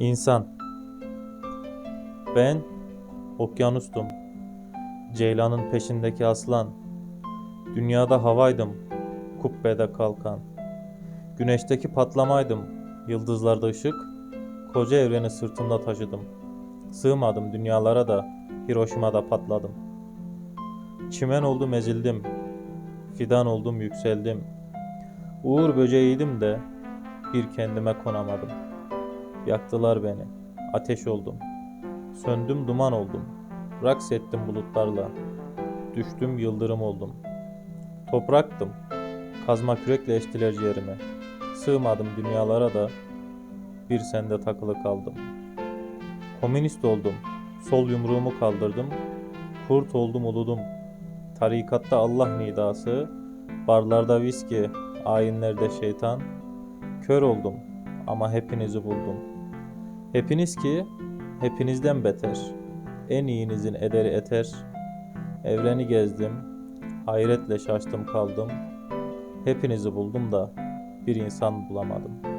İnsan Ben okyanustum. Ceylanın peşindeki aslan. Dünyada havaydım. Kubbede kalkan. Güneşteki patlamaydım. Yıldızlarda ışık. Koca evreni sırtımda taşıdım. Sığmadım dünyalara da Hiroşima'da patladım. Çimen oldum ezildim. Fidan oldum yükseldim. Uğur böceğiydim de bir kendime konamadım. Yaktılar beni. Ateş oldum. Söndüm duman oldum. Raks ettim bulutlarla. Düştüm yıldırım oldum. Topraktım. Kazma kürekle eştiler ciğerime. Sığmadım dünyalara da bir sende takılı kaldım. Komünist oldum. Sol yumruğumu kaldırdım. Kurt oldum uludum. Tarikatta Allah nidası, barlarda viski, ayinlerde şeytan. Kör oldum ama hepinizi buldum. Hepiniz ki hepinizden beter. En iyinizin ederi eter. Evreni gezdim. Hayretle şaştım kaldım. Hepinizi buldum da bir insan bulamadım.''